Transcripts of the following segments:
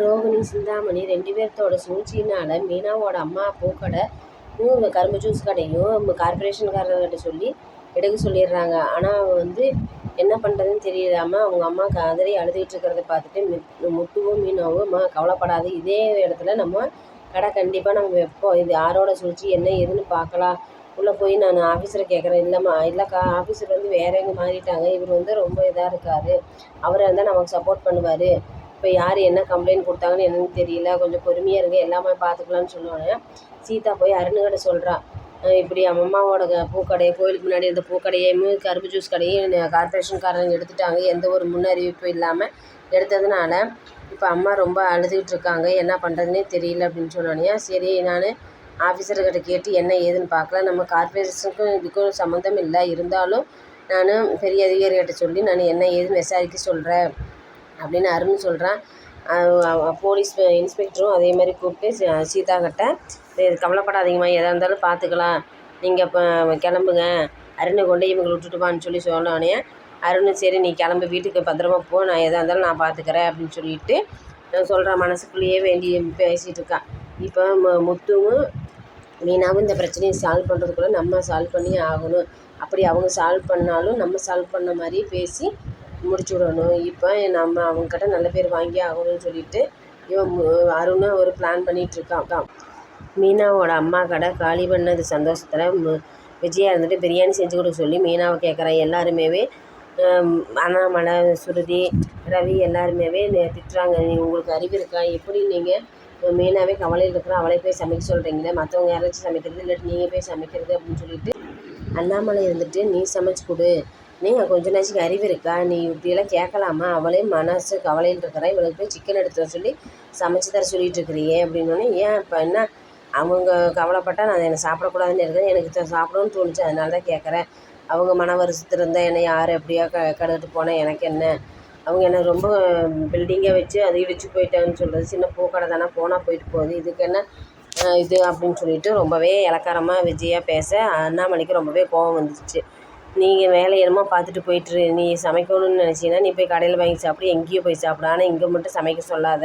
ரோகிணி சிந்தாமணி ரெண்டு பேர்த்தோட சூழ்ச்சியினால் மீனாவோட அம்மா பூக்கடை கரும்பு ஜூஸ் கடையும் கார்பரேஷன்காரர்கிட்ட சொல்லி எடுக்க சொல்லிடுறாங்க. ஆனால் வந்து என்ன பண்ணுறதுன்னு தெரியாமல் அவங்க அம்மா கதறி அழுதுகிட்டு இருக்கிறத பார்த்துட்டு மித் மீனாவும் அம்மா கவலைப்படாது. இதே இடத்துல நம்ம கடை கண்டிப்பாக நம்ம வைப்போம். இது யாரோட சூழ்ச்சி என்ன ஏதுன்னு பார்க்கலாம். உள்ளே போய் நான் ஆஃபீஸரை கேட்குறேன். இல்லைம்மா இல்லைக்கா ஆஃபீஸர் வந்து வேற எங்கே மாறிட்டாங்க. இவர் வந்து ரொம்ப இதாக இருக்கார். அவராக இருந்தால் நமக்கு சப்போர்ட் பண்ணுவார். இப்போ யார் என்ன கம்ப்ளைண்ட் கொடுத்தாங்கன்னு என்னன்னு தெரியல. கொஞ்சம் பொறுமையாக இருங்க. எல்லாமே பார்த்துக்கலான்னு சொன்னோன்னே சீதா போய் அருணுகிட்ட சொல்கிறா இப்படி அம்மாவோட பூக்கடை கோயிலுக்கு முன்னாடி இருந்த பூக்கடையுமே கரும்பு ஜூஸ் கடையும் கார்ப்பரேஷன்காரங்க எடுத்துட்டாங்க. எந்த ஒரு முன்னறிவிப்பும் இல்லாமல் எடுத்ததுனால இப்போ அம்மா ரொம்ப அழுதுகிட்டு இருக்காங்க. என்ன பண்ணுறதுனே தெரியல அப்படின்னு சொன்னோன்னே சரி நான் ஆஃபீஸர்கிட்ட கேட்டு என்ன ஏதுன்னு பார்க்கலாம். நம்ம கார்ப்பரேஷனுக்கும் இதுக்கும் சம்மந்தம் இல்லை. இருந்தாலும் நான் பெரிய அதிகாரிகிட்ட சொல்லி நான் என்ன ஏதுன்னு விசாரிக்க சொல்கிறேன் அப்படின்னு அருண் சொல்கிறான் போலீஸ் இன்ஸ்பெக்டரும் அதே மாதிரி கூப்பிட்டு சீதா கிட்ட கவலைப்படாதீங்கம்மா. எதாக இருந்தாலும் பார்த்துக்கலாம் நீங்கள் இப்போ கிளம்புங்க. அருணை கொண்டு இவங்களை விட்டுட்டு வான்னு சொல்லி சொன்னோடனே அருண் சரி நீ கிளம்பு. வீட்டுக்கு பத்திரமா போ. நான் எதாக இருந்தாலும் நான் பார்த்துக்கிறேன் அப்படின்னு சொல்லிட்டு சொல்கிறேன் மனசுக்குள்ளேயே வேண்டி பேசிகிட்டு இருக்கான் இப்போ மு முத்துவும் மீனாவும் இந்த பிரச்சனையை சால்வ் பண்ணுறதுக்குள்ளே நம்ம சால்வ் பண்ணி ஆகணும். அப்படி அவங்க சால்வ் பண்ணாலும் நம்ம சால்வ் பண்ண மாதிரி பேசி முடிச்சு விடணும் இப்போ நம்ம அவங்கக்கிட்ட நல்ல பேர் வாங்கி ஆகணும்னு சொல்லிட்டு இவன் அருணை ஒரு பிளான் பண்ணிகிட்ருக்கான் மீனாவோட அம்மா கடை காலி பண்ணது சந்தோஷத்தில் விஜயா இருந்துட்டு பிரியாணி செஞ்சு கொடுக்க சொல்லி மீனாவை கேட்குறான் எல்லாருமேவே அண்ணாமலை சுருதி ரவி எல்லாருமேவே திட்டுறாங்க. நீ உங்களுக்கு அறிவு இருக்கா? எப்படி நீங்கள் மீனாவே கவலையில் இருக்கிற அவளை போய் சமைக்க சொல்கிறீங்களே மற்றவங்க யாராச்சும் சமைக்கிறது இல்லாட்டி நீங்கள் போய் சமைக்கிறது அப்படின்னு சொல்லிட்டு அண்ணாமலை இருந்துட்டு நீ சமைச்சு கொடு. நீங்கள் கொஞ்ச நாச்சுக்கு அறிவு இருக்கா? நீ இப்படியெல்லாம் கேட்கலாமா? அவளே மனசு கவலையில் இருக்கிறா. இவளுக்கு போய் சிக்கன் எடுத்து வர சொல்லி சமைச்சு தர சொல்லிட்டு இருக்கிறியே அப்படின்னோடனே ஏன் இப்போ என்ன? அவங்க கவலைப்பட்டால் நான் என்னை சாப்பிடக்கூடாதுன்னு இருக்கேன் எனக்கு சாப்பிடணும்னு தோணுச்சு. அதனால தான் கேட்குறேன். அவங்க மன வருஷத்தில் இருந்தால் என்னை யார் எப்படியா க கடந்துட்டு போனால் எனக்கு என்ன? அவங்க என்ன ரொம்ப பில்டிங்கை வச்சு அதை இடிச்சு போயிட்டாங்கன்னு சொல்கிறது சின்ன பூக்கடை தானே. போனால் போயிட்டு போகுது. இதுக்கு என்ன இது? அப்படின்னு சொல்லிட்டு ரொம்பவே இலக்காரமாக விஜயாக பேச அண்ணாமலைக்கு ரொம்பவே கோபம் வந்துச்சு. நீங்கள் வேலை என்னமோ பார்த்துட்டு போயிட்டுரு. நீ சமைக்கணும்னு நினச்சின்னா நீ போய் கடையில் வாங்கி சாப்பிடு எங்கேயோ போய் சாப்பிடு. ஆனால் இங்கே மட்டும் சமைக்க சொல்லாத.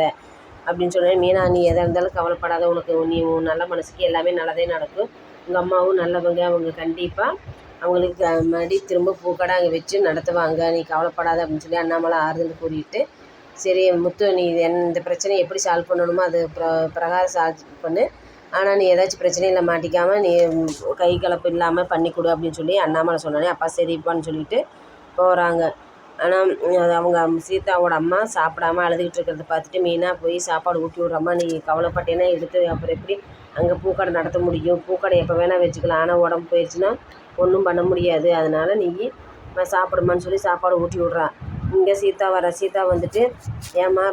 அப்படின்னு சொன்னேன். மீனா நீ எதாக இருந்தாலும் கவலைப்படாத. உனக்கு நீ உன் நல்ல மனசுக்கு எல்லாமே நல்லதே நடக்கும். உங்கள் அம்மாவும் நல்லவங்க. அவங்க கண்டிப்பாக அவங்களுக்கு மறுபடி திரும்ப பூக்கடை அங்கே வச்சு நடத்துவாங்க. நீ கவலைப்படாத அப்படின்னு சொல்லி அண்ணாமலை ஆறுதல் கூறிட்டு சரி முத்து நீ என் இந்த பிரச்சனையை எப்படி சால்வ் பண்ணணுமோ அது ப்ர பிரகாரம் சால்வ் பண்ணு. ஆனால் நீ ஏதாச்சும் பிரச்சனையில் மாட்டிக்காமல் நீ கை கலப்பு இல்லாமல் பண்ணிக்கொடு கொடு அப்படின்னு சொல்லி அண்ணாமலை சொன்னோடனே அப்பா சரிப்பான்னு சொல்லிட்டு போகிறாங்க ஆனால் அது அவங்க சீதாவோட அம்மா சாப்பிடாம அழுதுகிட்டு இருக்கிறத பார்த்துட்டு மீனாக போய் சாப்பாடு ஊட்டி விட்றம்மா நீ கவலைப்பட்டேன்னா எடுத்து அப்புறம் எப்படி அங்கே பூக்கடை நடத்த முடியும்? பூக்கடை எப்போ வேணால் வச்சுக்கலாம். ஆனால் உடம்பு போயிடுச்சுன்னா ஒன்றும் பண்ண முடியாது. அதனால் நீ சாப்பிடுமான்னு சொல்லி சாப்பாடு ஊட்டி விட்றான் இங்கே சீதா வர சீதா வந்துட்டு ஏம்மா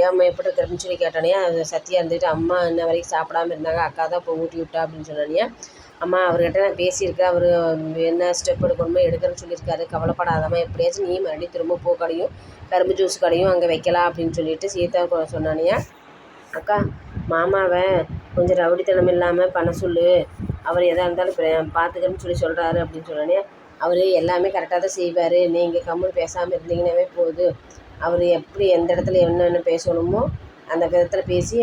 ஏம்மா எப்படி இருக்கிறன்னு சொல்லி கேட்டோன்னே சத்யா இருந்துட்டு அம்மா இன்ன வரைக்கும் சாப்பிடாம இருந்தாங்க அக்கா தான் இப்போ ஊட்டி விட்டா அப்படின்னு சொன்னோடனே அம்மா அவர்கிட்ட நான் பேசியிருக்கேன் அவர் என்ன ஸ்டெப் எடுக்கணுமோ எடுக்கிறேன்னு சொல்லியிருக்காரு கவலைப்படாதம்மா எப்படியாச்சும் நீ மறுபடியும் திரும்ப பூ கடையும் கரும்பு ஜூஸ் கடையும் அங்கே வைக்கலாம் அப்படின்னு சொல்லிட்டு சீதா சொன்னானியா அக்கா மாமாவை கொஞ்சம் ரவுடித்தனம் இல்லாமல் பண்ண சொல்லு அவர் எதாக இருந்தாலும் பார்த்துக்கிறேன்னு சொல்லி சொல்கிறாரு அப்படின்னு சொன்னோடனே அவர் எல்லாமே கரெக்டாக தான் செய்வார். நீங்கள் கம்முன்னு பேசாமல் இருந்தீங்கன்னாவே போதும் அவர் எப்படி எந்த இடத்துல என்னென்ன பேசணுமோ அந்த விதத்தில் பேசி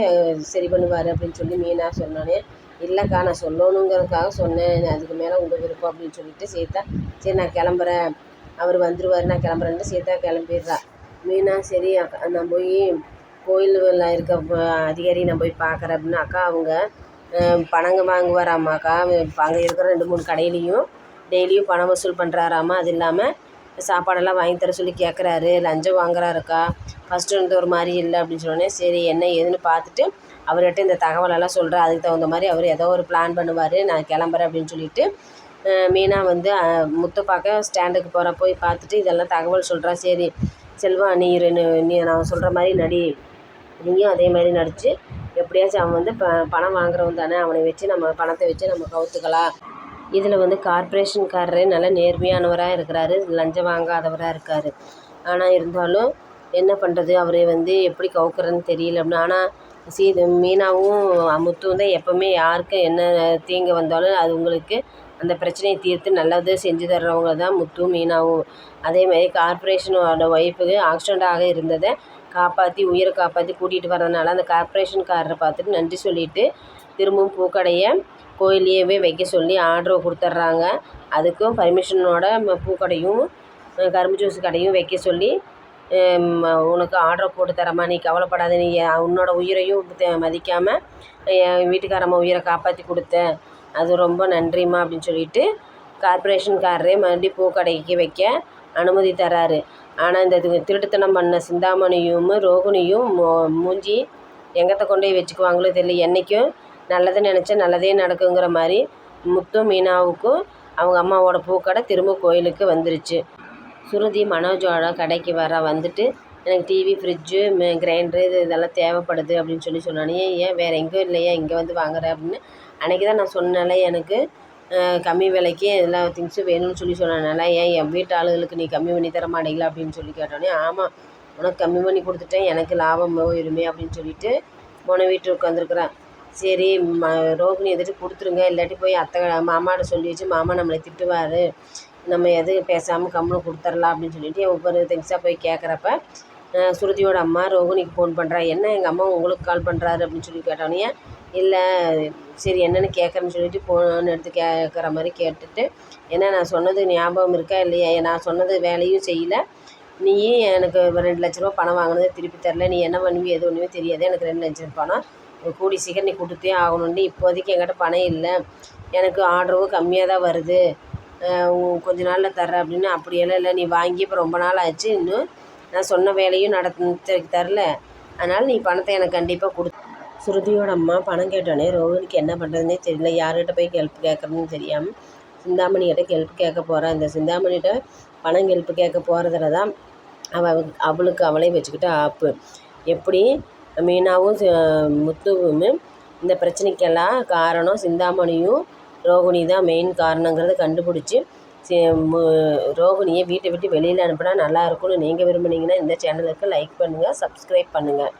சரி பண்ணுவார் அப்படின்னு சொல்லி மீனா சொன்னோடனே இல்லைக்கா நான் சொல்லணுங்கிறதுக்காக சொன்னேன். அதுக்கு மேலே உங்கள் விருப்பம் அப்படின்னு சொல்லிட்டு சீதா சரி நான் கிளம்புறேன். அவர் வந்துடுவார் நான் கிளம்புறேன்ட்டு சீதா கிளம்பிடுறா. மீனா சரி அக்கா நான் போய் கோயிலில் இருக்க அதிகாரி நான் போய் பார்க்குறேன் அப்படின்னு அக்கா அவங்க பணங்க வாங்குவாராம்மாக்கா அங்கே இருக்கிற ரெண்டு மூணு கடையிலையும் டெய்லியும் பணம் வசூல் பண்ணுறாராமா அது இல்லாமல் சாப்பாடெல்லாம் வாங்கி தர சொல்லி கேட்குறாரு லஞ்சம் வாங்குறாருக்கா. ஃபஸ்ட்டு வந்து ஒரு மாதிரி இல்லை அப்படின்னு சொன்னோடனே சரி என்ன ஏதுன்னு பார்த்துட்டு அவர்கிட்ட இந்த தகவலெல்லாம் சொல்கிறேன் அதுக்கு தகுந்த மாதிரி அவர் ஏதோ ஒரு பிளான் பண்ணுவார். நான் கிளம்புறேன் அப்படின்னு சொல்லிட்டு மீனா வந்து முத்து பார்க்க ஸ்டாண்டுக்கு போகிற போய் பார்த்துட்டு இதெல்லாம் தகவல் சொல்கிறா சரி செல்வா நீ நீ நான் சொல்கிற மாதிரி நடி. நீயும் அதே மாதிரி நடித்து எப்படியாச்சும் அவன் வந்து ப பணம் வாங்குறவன் தானே. அவனை வச்சு நம்ம பணத்தை வச்சு நம்ம கவுத்துக்கலாம். இதில் வந்து கார்ப்பரேஷன்காரரே நல்ல நேர்மையானவராக இருக்கிறாரு. லஞ்சம் வாங்காதவராக இருக்கார். ஆனால் இருந்தாலும் என்ன பண்ணுறது அவரை வந்து எப்படி கவுக்குறன்னு தெரியல. அப்படின்னு ஆனால் சீ மீனாவும் முத்துவும் தான் எப்போவுமே யாருக்கும் என்ன தீங்கு வந்தாலும் அது உங்களுக்கு அந்த பிரச்சனையை தீர்த்து நல்லது செஞ்சு தர்றவங்க தான் முத்தும் மீனாவும். அதேமாதிரி கார்ப்பரேஷனோட ஒய்ஃபுக்கு ஆக்சிடெண்ட் ஆக இருந்ததை காப்பாற்றி உயிரை காப்பாற்றி கூட்டிகிட்டு வரதுனால அந்த கார்ப்பரேஷன்காரரை பார்த்துட்டு நன்றி சொல்லிவிட்டு திரும்பவும் பூக்கடையை கோயிலையவே வைக்க சொல்லி ஆர்டரை கொடுத்துட்றாங்க. அதுக்கும் பர்மிஷனோட பூக்கடையும் கரும்பு ஜூஸ் கடையும் வைக்க சொல்லி உனக்கு ஆர்டர் போட்டு தரமா நீ கவலைப்படாத நீ உன்னோட உயிரையும் மதிக்காமல் என் வீட்டுக்காரம்மா உயிரை காப்பாற்றி கொடுத்த. அது ரொம்ப நன்றிம்மா அப்படின்னு சொல்லிட்டு கார்ப்பரேஷன்காரரே மறுபடியும் பூக்கடைக்கு வைக்க அனுமதி தராரு. ஆனால் இந்த இது திருட்டுத்தனம் பண்ண சிந்தாமணியும் ரோகிணியும் மூஞ்சி எங்கத்தை கொண்டு போய் வச்சுக்குவாங்களோ தெரியல. என்றைக்கும் நல்லது நினச்சா நல்லதே நடக்குங்கிற மாதிரி முத்து மீனாவுக்கும் அவங்க அம்மாவோட பூக்கடை திரும்ப கோயிலுக்கு வந்துருச்சு. சுருதி மனோஜோட கடைக்கு வர வந்துட்டு எனக்கு டிவி ஃப்ரிட்ஜு கிரைண்டரு இது இதெல்லாம் தேவைப்படுது அப்படின்னு சொல்லி சொன்னானே ஏன் வேறு எங்கேயும் இல்லையா? இங்கே வந்து வாங்குற? அப்படின்னு அன்றைக்கி தான் நான் சொன்னேன்ல எனக்கு கம்மி விலைக்கு எல்லா திங்ஸும் வேணும்னு சொல்லி சொன்னனால ஏன் என் வீட்டு ஆளுகளுக்கு நீ கம்மி பண்ணி தர மாட்டீங்களா? அப்படின்னு சொல்லி கேட்டோன்னே ஆமாம் உனக்கு கம்மி பண்ணி கொடுத்துட்டேன் எனக்கு லாபம் போயிருமே அப்படின்னு சொல்லிட்டு போன வீட்டு உட்காந்துருக்குறேன் சரி ம ரோகிணி எதிர்த்து கொடுத்துருங்க இல்லாட்டி போய் அத்தை மாமாட்ட சொல்லி வச்சு மாமா நம்மளை திட்டுவார். நம்ம எது பேசாமல் கம்முன்னு கொடுத்துர்லாம் அப்படின்னு சொல்லிட்டு ஒவ்வொரு திங்ஸாக போய் கேட்குறப்ப ஸ்ருதியோட அம்மா ரோகிணிக்கு ஃபோன் பண்ணுறா என்ன எங்கள் அம்மா உங்களுக்கு கால் பண்ணுறாரு அப்படின்னு சொல்லி கேட்டோன்னே இல்லை சரி என்னென்னு கேட்குறேன்னு சொல்லிட்டு ஃபோன் எடுத்து கேட்குற மாதிரி கேட்டுட்டு ஏன்னா நான் சொன்னது ஞாபகம் இருக்கா இல்லையா? நான் சொன்னது வேலையும் செய்யலை. நீயும் எனக்கு ரெண்டு லட்ச ரூபா பணம் வாங்கினது திருப்பி தரல. நீ என்ன பண்ணுவி எது ஒன்றுமே தெரியாது. எனக்கு ரெண்டு லட்சம் பணம். கூடி சீக்கிரம் நீ கொடுத்தே ஆகணும்னு இப்போதைக்கு என்கிட்ட பணம் இல்லை. எனக்கு ஆர்டரும் கம்மியாக தான் வருது. கொஞ்ச நாளில் தர்றேன் அப்படின்னு அப்படியெல்லாம் இல்லை. நீ வாங்கி இப்போ ரொம்ப நாள் ஆச்சு. இன்னும் நான் சொன்ன வேலையும் நடத்த தரல. அதனால் நீ பணத்தை எனக்கு கண்டிப்பாக கொடு ஸ்ருதியோட அம்மா பணம் கேட்டோடனே ரோஹினிக்கு என்ன பண்ணுறதுனே தெரியல. யார்கிட்ட போய் ஹெல்ப் கேட்குறதுன்னு தெரியாமல் சிந்தாமணிகிட்ட ஹெல்ப் கேட்க போகிறா இந்த சிந்தாமணிகிட்ட பணம் ஹெல்ப் கேட்க போகிறதுல தான் அவள் அவளுக்கு அவளே வச்சுக்கிட்டு ஆப்பு. எப்படி? மீனாவும் முத்துவும் இந்த பிரச்சனைக்கெல்லாம் காரணம் சிந்தாமணியும் ரோகிணி தான். மெயின் காரணங்கிறத கண்டுபிடிச்சி ரோகிணியை வீட்டை விட்டு வெளியில் அனுப்பினா நல்லா இருக்கும்னு நீங்கள் விரும்புனீங்கன்னா இந்த சேனலுக்கு லைக் பண்ணுங்கள் சப்ஸ்கிரைப் பண்ணுங்கள்